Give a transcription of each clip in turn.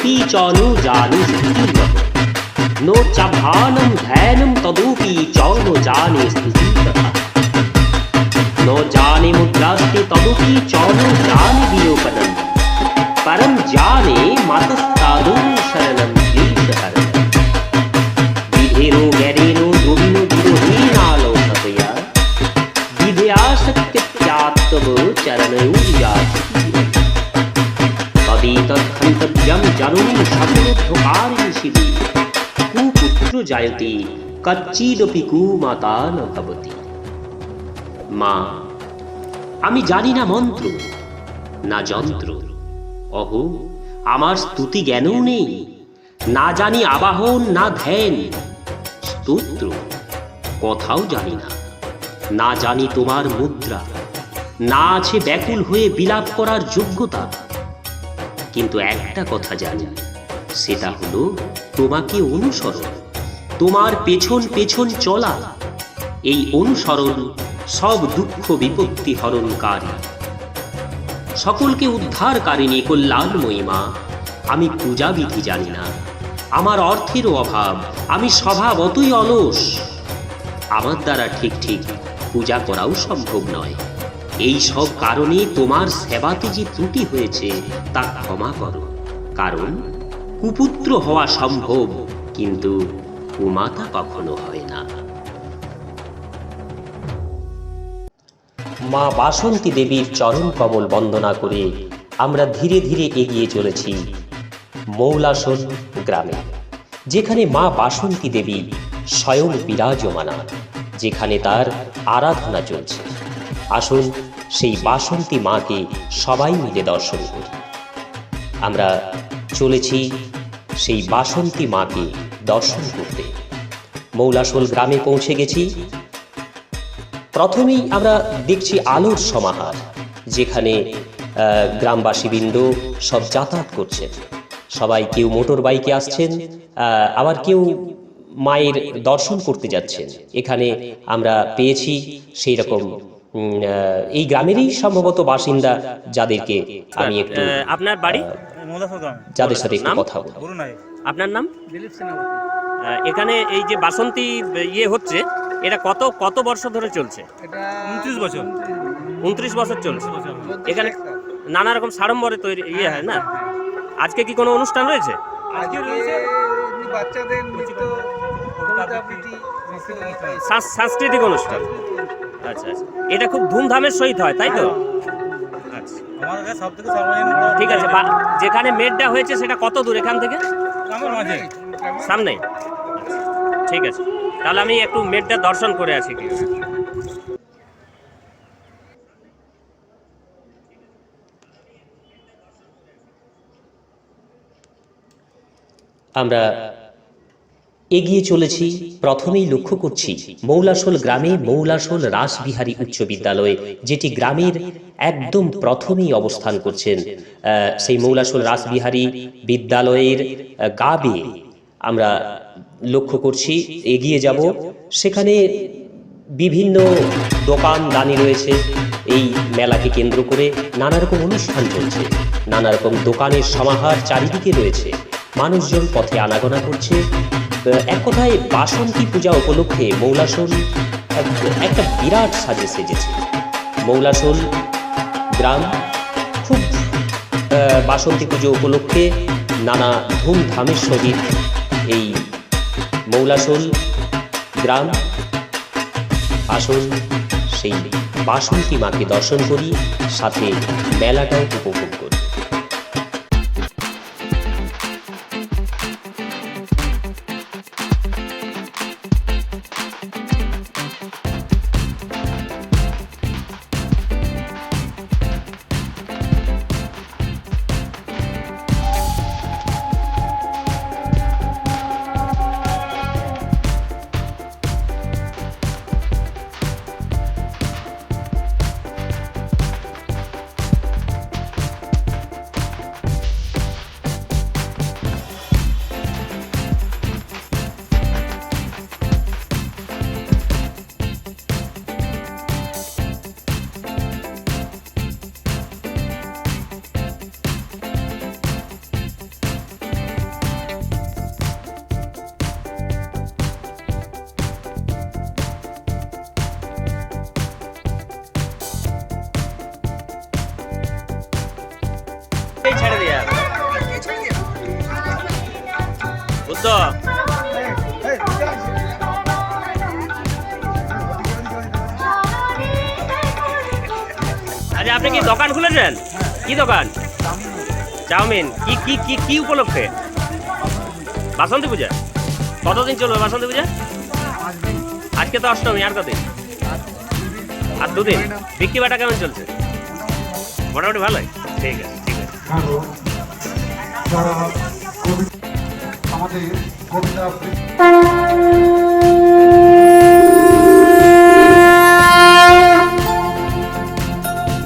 स्तुति चानु जानु स्तुतिर्वत् नो च भानं धैनं तदुपि चौनो जाने स्तुति नो जाने मुद्रास्ति तदुपि चौनो जाने वियोपनं परं जाने मतस्तादु शरणम् ইয়ং জাননী সাধুদ্ধকারিণী কুপুত্র জায়তে কচ্চিদপি কুমাতা ন ভবতি মা আমি জানি না মন্ত্র না যন্ত্র অহ আমার স্তুতি জ্ঞানও নেই না জানি আবাহন না ধ্যান স্তোত্র কথাও জানি না না জানি তোমার মুদ্রা না আছে ব্যাকুল হয়ে বিলাপ করার যোগ্যতা কিন্তু একটা কথা জানি, সেটা হলো, তোমাকে অনুসরণ, তোমার পেছন পেছন চলা, এই অনুসরণ সব দুঃখ বিপত্তি হরণকারী। সকলকে উদ্ধারকারিণী কল্যাণময়ী মা, আমি পূজাবিধি জানি না, আমার অর্থেরও অভাব, আমি স্বভাবতই অলস। আমার দ্বারা ঠিক ঠিক পূজা করাও সম্ভব নয়। এই সব কারণে তোমার সেবাতে যে ত্রুটি হয়েছে, তা ক্ষমা করো। কারণ কুপুত্র হওয়া সম্ভব, কিন্তু কুমাতা কখনো হয় না। মা বাসন্তী দেবীর চরণ কমল বন্দনা করে আমরা ধীরে ধীরে এগিয়ে চলেছি মৌলাসন গ্রামে, যেখানে মা বাসন্তী দেবী স্বয়ং বিরাজমানা, যেখানে তার আরাধনা চলছে। আসুন সেই বাসন্তী মাকে সবাই মিলে দর্শন করি। আমরা চলেছি সেই বাসন্তী মাকে দর্শন করতে। মৌলাসোল গ্রামে পৌঁছে গেছি। প্রথমেই আমরা দেখছি আলোর সমাহার, যেখানে গ্রামবাসীবৃন্দ সব যাতায়াত করছেন। সবাই কেউ মোটর বাইকে আসছেন আবার কেউ মায়ের দর্শন করতে যাচ্ছেন। এখানে আমরা পেয়েছি সেই রকম এই গ্রামেরই সম্ভবত বাসিন্দা যাদেরকে আমি একটু আপনার বাড়ি? যাদের সাথে একটু কথা বলব। আপনার নাম? দিলীপ এখানে এই যে বাসন্তী ইয়ে হচ্ছে এটা কত কত বর্ষ ধরে চলছে? উনত্রিশ বছর। উনত্রিশ বছর চলছে। এখানে নানা রকম সাড়ম্বরে তৈরি ইয়ে হয় না? আজকে কি কোনো অনুষ্ঠান রয়েছে? বাচ্চাদের সাংস্কৃতিক অনুষ্ঠান। আচ্ছা আচ্ছা। এটা খুব ধুমধামের সহিত হয় তাই তো? আচ্ছা। আমাদের সব থেকে সর্বজনীন ঠিক আছে যেখানে মেডটা হয়েছে সেটা কত দূর এখান থেকে? সামনে ঠিক আছে। তাহলে আমি একটু মেডটা দর্শন করে আসি। আমরা এগিয়ে চলেছি, প্রথমেই লক্ষ্য করছি মৌলাসোল গ্রামে মৌলাসোল রাসবিহারী উচ্চ বিদ্যালয়ে, যেটি গ্রামের একদম প্রথমেই অবস্থান করছেন সেই মৌলাসোল রাসবিহারী বিদ্যালয়ের গা আমরা লক্ষ্য করছি, এগিয়ে যাব। সেখানে বিভিন্ন দোকান দানি রয়েছে, এই মেলাকে কেন্দ্র করে নানা রকম অনুষ্ঠান চলছে, নানা রকম দোকানের সমাহার চারিদিকে রয়েছে। মানুষজন পথে আনাগোনা করছে। এক কথায় বাসন্তী পূজা উপলক্ষে মৌলাসন একটা বিরাট সাজে সেজেছে। মৌলাসন গ্রাম খুব বাসন্তী পুজো উপলক্ষে নানা ধুমধামের সহিত এই মৌলাসন গ্রাম আসুন, সেই বাসন্তী মাকে দর্শন করি, সাথে মেলাটাও উপভোগ আপনি কি দোকান খুলেছেন? কি দোকান? চাউমিন। কি কি কি কি উপলক্ষে? বাসন্তী পূজা? কতদিন চলবে বাসন্তী পূজা? আজকে তো অষ্টমী, আর কদিন? আর দুদিন? বিক্রি বাটা কেমন চলছে? মোটামুটি ভালোই। ঠিক আছে ঠিক আছে। আমাদের কবিতা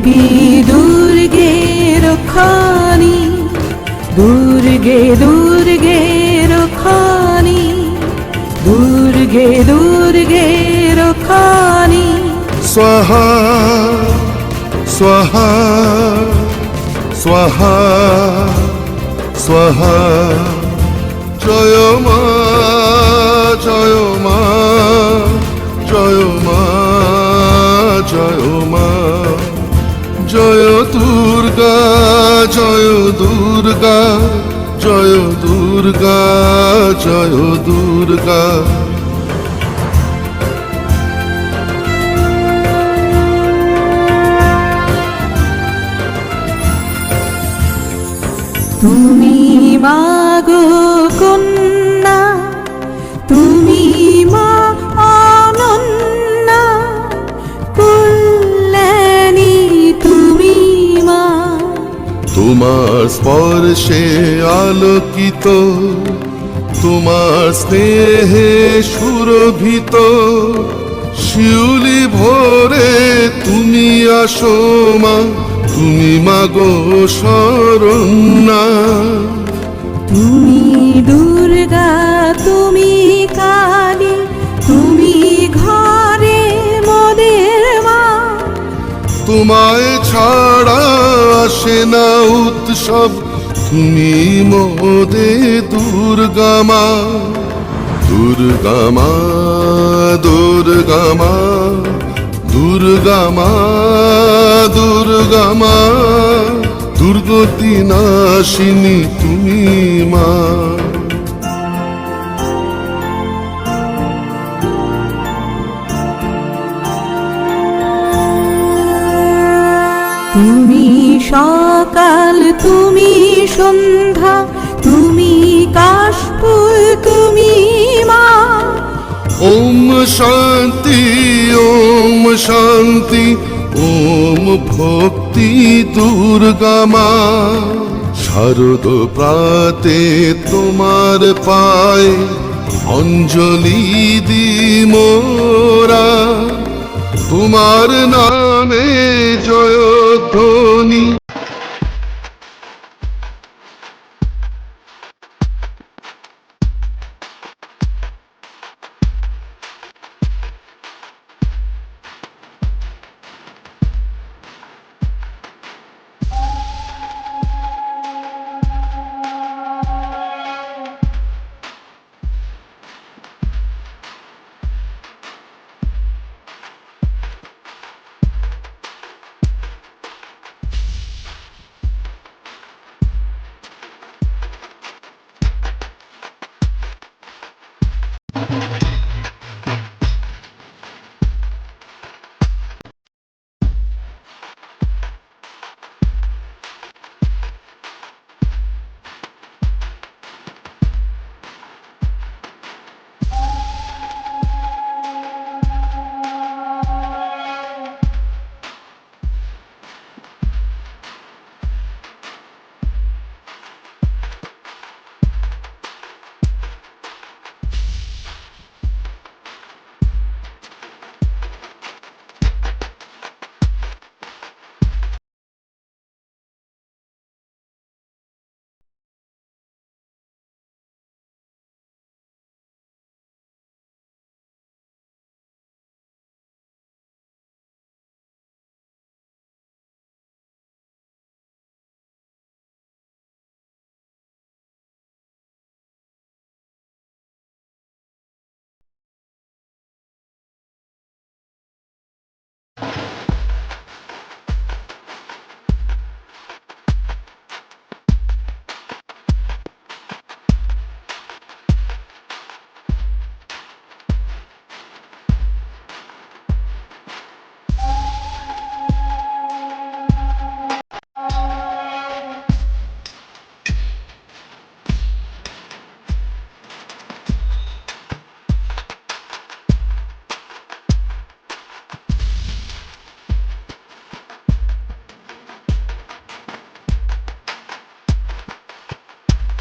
দেবী দুর্গে রক্ষানি দুর্গে দুর্গে রক্ষানি দুর্গে দুর্গে রক্ষানি স্বাহা স্বাহা স্বাহা স্বাহা জয় মা জয় মা জয় মা জয় মা জয় দুর্গা জয় দুর্গা জয় দুর্গা জয় দুর্গা। তুমি মাগো স্পর্শে আলোকিত তোমার স্নেহে সুরভিত। শিউলি ভোরে তুমি আসো মা তুমি মাগো শরণ্যা তুমি দুর্গা তুমি কালী তুমি ঘরে মোদের মা। তোমায় ছাড়া আসে না উৎসব তুমি মোদে দুর্গামা দুর্গামা দুর্গামা দুর্গামা দুর্গামা দুর্গতি নাশিনী তুমি মা। সকাল, তুমি সন্ধ্যা, তুমি কাশফুল, তুমি মা। ওম শান্তি ওম শান্তি, ওম ভক্তি দুর্গা মা। শারদ প্রাতে তোমার পায় অঞ্জলি দি মোরা তোমার নামে জয়ধ্বনি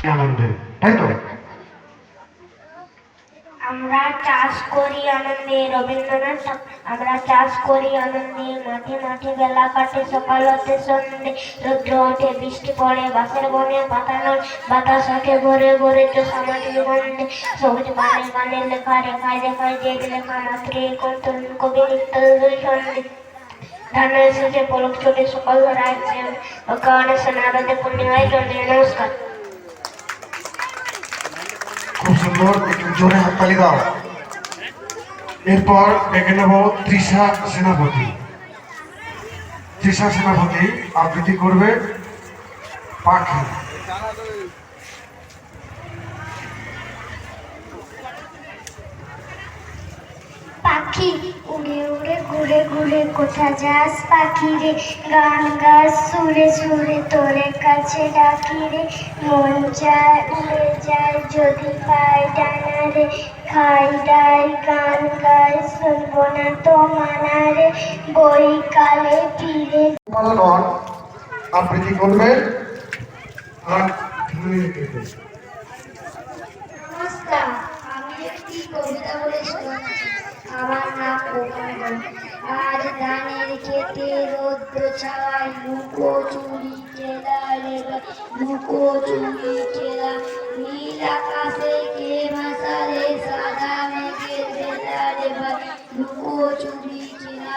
আনন্দে, তাই তো? আমরা চাষ করি আনন্দে, রবীন্দ্রনাথ আমরা চাষ করি আনন্দে, মাঠে মাঠে বেলা কাটে, সকাল হতে সন্ধে, রৌদ্র ওঠে, বৃষ্টি পড়ে বাসের বনে পাতানো বাতাস ওঠে, ভরে ভরে তো সামাজিক গন্ধে সবুজ বানে বানে লেখা, রেখায় দেখায় যে লেখা মাত্র কন্তন কবি লিপ্ত দুই ধানের শেষে পলক ছোটে সকাল ধরায় কারণে সেনারাতে পূর্ণিমায় চন্দ্রে নমস্কার। সুন্দর একটু জোরে হাততালি দাও। এরপর ডেকে নেব তৃষা সেনাপতি। তৃষা সেনাপতি আবৃত্তি করবে পাখি। পাখি উড়ে উড়ে ঘুরে ঘুরে কোথা যাস পাখি রে? গান গাছ সুরে সুরে তোরে কাছে ডাকি রে। মন চায় উড়ে যায় যদি পাই ডানা রে। খাই ডাই গান গাই শুনব না তো মানা রে। বই কালে ফিরে গোপালগণ আবৃত্তি করবে আর নমস্কার আমি একটি কবিতা বলে শোনাচ্ছি। আমার নাম গোপাল আজ ধানের খেতে রৌদ্র ছাওয়ায় লুকো চুরি চেলা লুকো চুরি চেলা নীল আকাশে কে ভাসালে সাদা মেঘের বেলা রে ভাই লুকো চুরি চেলা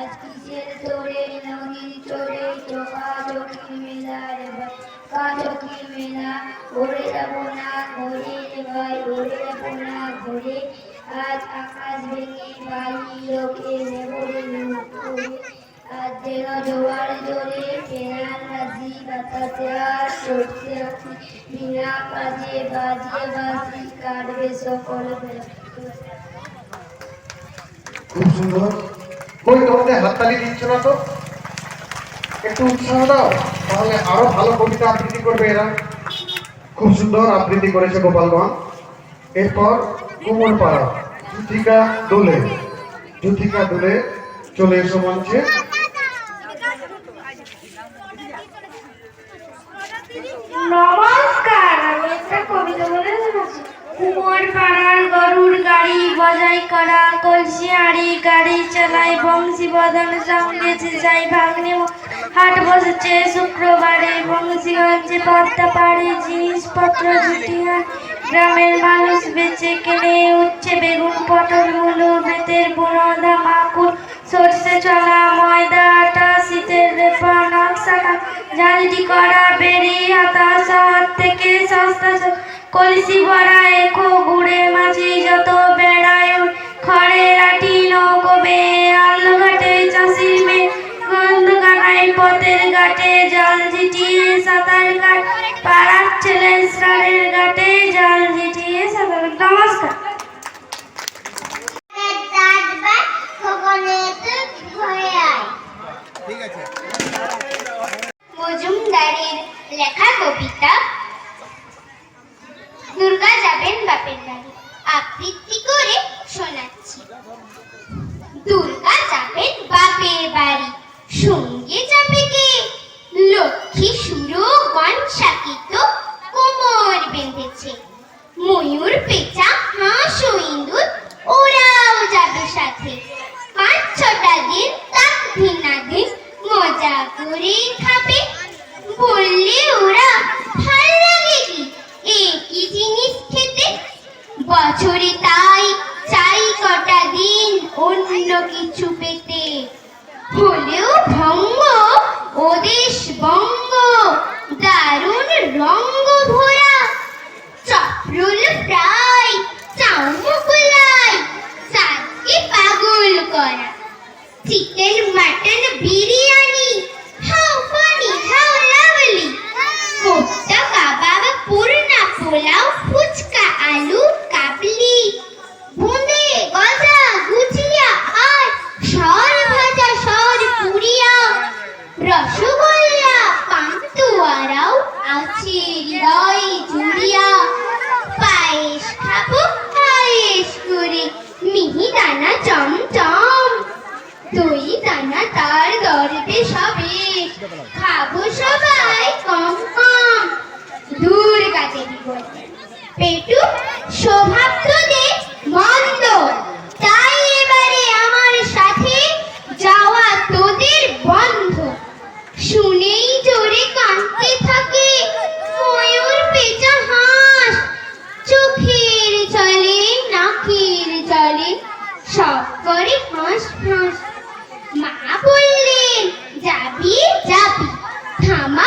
আজ কিসের তোরে নদীর চড়ে, চোখা চোখি মেলা রে ভাই কাচকি মেলা। ঘুরে যাব না ঘুরে রে ভাই ঘুরে যাব না ঘুরে। আজ আকাশ ভেঙে বাড়ি লোকে নেবরে আজ যেন জোয়ার জোরে ফেরান বাজি বাতাসে আর চড়ছে আছি। বিনা বাজিয়ে বাজি কাটবে সকল বেলা খুব সুন্দর। কই, তোমাদের হাততালি দিচ্ছ না তো? একটু উৎসাহ দাও, তাহলে আরও ভালো কবিতা আবৃত্তি করবে এরা। খুব সুন্দর আবৃত্তি করেছে গোপালগঞ্জ এরপর কুমোর পাড়া, জুথিকা দোলে জুথিকা দোলে চলে এসো মঞ্চে। বজাই করা, কলসি গাড়ি বংশী হাট শুক্রবারে। বংশীগঞ্জে পদ্মা পাড়ে জিনিসপত্র জুটিয়া গ্রামের মানুষ বেচে কেনে উচ্ছে বেগুন, পটল, মূলো বেতের বুনো ধামাকুর সর্ষে চলা ময়দা, আটা, শীতের রেপা নকশাটা জালটি করা, বেরি হাতা শহর থেকে সস্তা কলসি ভরা এখো গুড়ে মাঝি যত বেড়ায় খড়ে আটি নৌকবে আলো ঘাটে চাষির মেয়ে। গন্ধ কানাই পথের ঘাটে, জল ঝিটিয়ে, সাঁতার কাট। পাড়ার ছেলে স্নানের ঘাটে জল ঝিটিয়ে সাঁতার নমস্কার মজুমদারের লেখা কবিতা দুর্গা যাবেন বাপের বাড়ি আবৃত্তি করে শোনাচ্ছি দুর্গা যাবেন বাপের বাড়ি সঙ্গে যাবে কে লক্ষ্মী সুরো গণ শাকিত কোমর বেঁধেছে ময়ূর পেঁচা হাঁস ও ইঁদুর ওরাও যাবে সাথে পাঁচ ছটা দিন তাক ভিনা দিন মজা করে খাবে বললে ওরা ভালো লাগে কি? একই জিনিস খেতে? বছরে তাই চাই কটা দিন অন্য কিছু পেতে। হলেও ভঙ্গ, ওদেশ বঙ্গ দারুণ রঙ্গ ভরা। চপ্রুল ফ্রাই চাউমুকুলাই সাথে পাগল করা। Chicken, mutton, biryani how funny how lovely kofta kebab Purna pulao phuchka আলু কাবলি। বোঁদে গজা গুজিয়া আর সর ভাজা সর পুরিয়া রসগোল্লা পান্তুয়ারাও আছে হৃদয় জুড়িয়া পায়েস খাব পায়েস করে মিহিদানা চমচম দই দানা তার দরদে সবে খাব সবাই কম কম দূর কাছে দিব পেটু স্বভাব তোদের মন্দ সব করে ফাঁস ফাঁস মা বললেন যাবি যাবি। থামা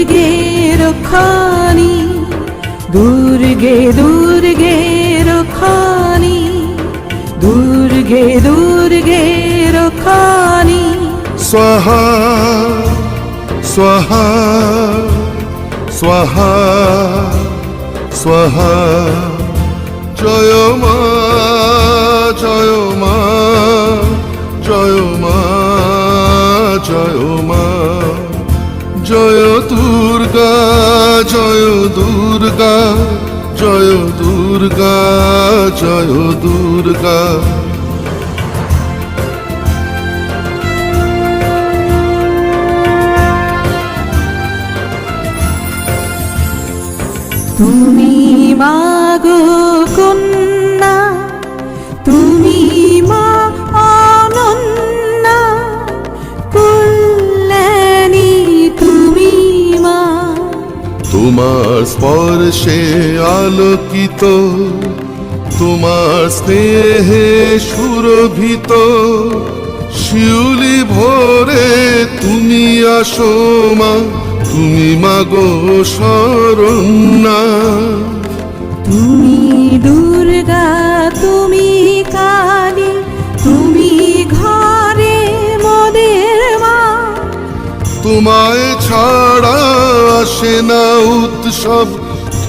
দুর্গে রক্ষানি দুর্গে দুর্গে রক্ষানি দুর্গে দুর্গে রক্ষানি স্বাহা স্বাহা স্বাহা স্বাহা। জয় মা জয় মা জয় মা জয় মা। জয় জয় দুর্গা। তুমি মাগো কন্যা তুমি মা অনন্যা কল্যাণী তুমি মা। তোমার স্পর্শে আলোকিত তোমার স্নেহে সুরভিত শিউলি ভরে তুমি আসো মা তুমি মাগো শরণ্যা তুমি দুর্গা তুমি কালী তুমি ঘরে মোদের মা। তোমায় ছাড়া আসে না উৎসব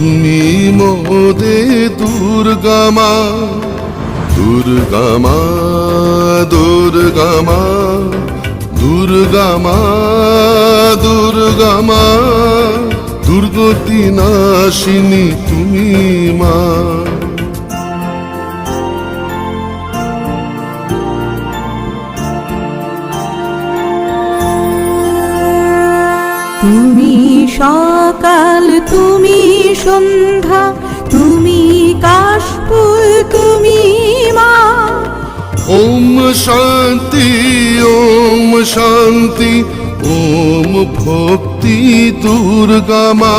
তুমি মোদে দুর্গা মা দুর্গা মা দুর্গামা দুর্গা মা দুর্গা মা, দুর্গতি নাশিনী তুমি মা। সন্ধ্যা, তুমি কাশফুল, তুমি মা। ওম শান্তি ওম শান্তি, ওম ভক্তি দুর্গা মা।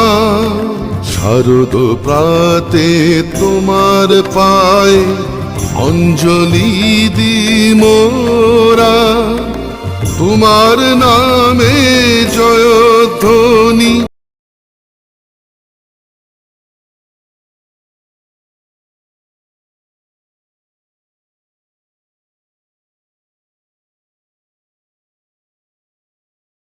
শারদ প্রাতে তোমার পায় অঞ্জলি দি মোরা। তোমার নামে জয়ধ্বনি।